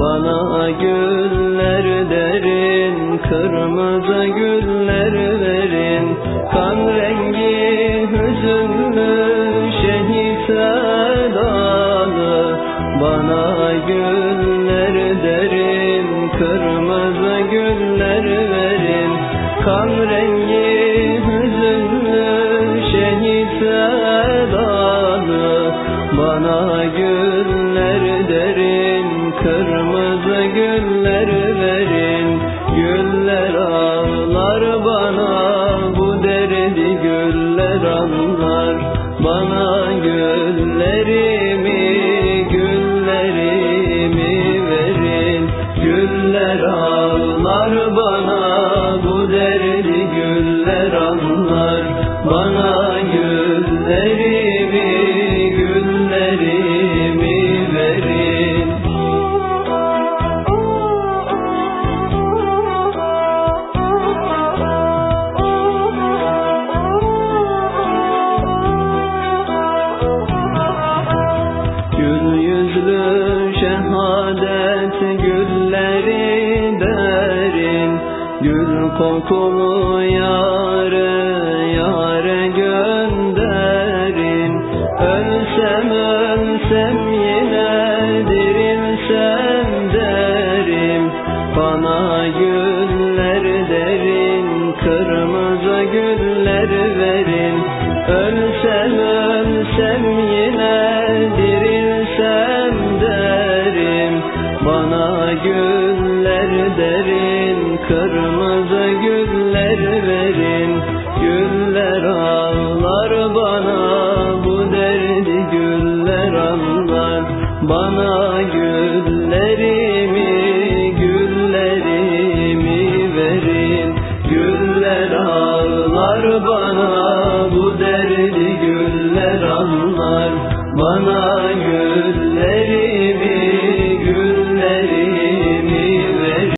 Bana güller derin Kırmızı güller verin. Kan rengi hüzünlü Şehit sedalı Bana güller derin Kırmızı güller verin. Kan rengi hüzünlü Şehit sedalı Bana güller Güller verin. Güller ağlar bana Bu derdi güller anlar. Bana güllerimi Güllerimi verin. Güller ağlar bana Bu derdi güller anlar. Bana şehadet gülleri derin. Gül kokulu yâre yâre gönderin. Ölsem ölsem yine güller derin Kırmızı güller verin. Güller anlar bana Bu derdi güller anlar. Bana güllerimi Güllerimi verin. Güller ağlar bana Bu derdi